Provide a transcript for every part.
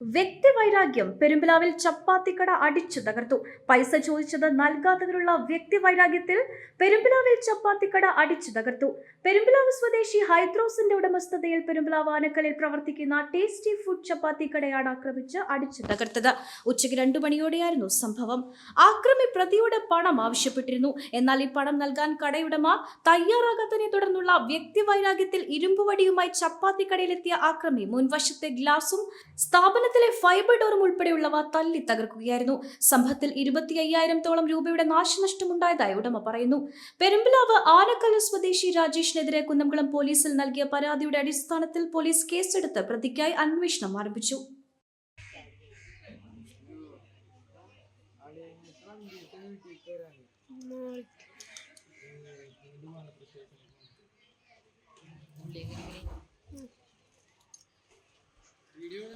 വ്യക്തിവൈരാഗ്യം പെരുമ്പിലാവിൽ ചപ്പാത്തിക്കട അടിച്ചു തകർത്തു. പൈസ ചോദിച്ചത് നൽകാത്തതിലുള്ള വ്യക്തിവൈരാഗ്യത്തിൽ പെരുമ്പിലാവിൽ ചപ്പാത്തിക്കട അടിച്ചു തകർത്തു. പെരുമ്പിലാവ് സ്വദേശി ഹൈദ്രോസിന്റെ ഉടമസ്ഥതയിൽ പെരുമ്പിലാവ് ആനക്കലിൽ പ്രവർത്തിക്കുന്ന ടേസ്റ്റി ഫുഡ് ചപ്പാത്തിക്കടയാണ് ആക്രമിച്ച് അടിച്ചു തകർത്തത്. ഉച്ചയ്ക്ക് രണ്ടു മണിയോടെയായിരുന്നു സംഭവം. ആക്രമി പ്രതിയുടെ പണം ആവശ്യപ്പെട്ടിരുന്നു. എന്നാൽ ഈ പണം നൽകാൻ കടയുടമ തയ്യാറാകാത്തതിനെ തുടർന്നുള്ള വ്യക്തിവൈരാഗ്യത്തിൽ ഇരുമ്പുവടിയുമായി ചപ്പാത്തിക്കടയിലെത്തിയ ആക്രമി മുൻവശത്തെ ഗ്ലാസും സ്ഥാപനത്തിലെ ഫൈബർ ഡോറും ഉൾപ്പെടെയുള്ളവ തല്ലി തകർക്കുകയായിരുന്നു. സംഭവത്തിൽ ഇരുപത്തി അയ്യായിരത്തോളം രൂപയുടെ നാശനഷ്ടമുണ്ടായതായി ഉടമ പറയുന്നു. പെരുമ്പിലാവ് ആനക്കല്ല് സ്വദേശി രാജേഷിനെതിരെ കുന്നംകുളം പോലീസിൽ നൽകിയ പരാതിയുടെ അടിസ്ഥാനത്തിൽ പോലീസ് കേസെടുത്ത് പ്രതിക്കായി അന്വേഷണം ആരംഭിച്ചു.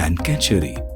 and Kachuri.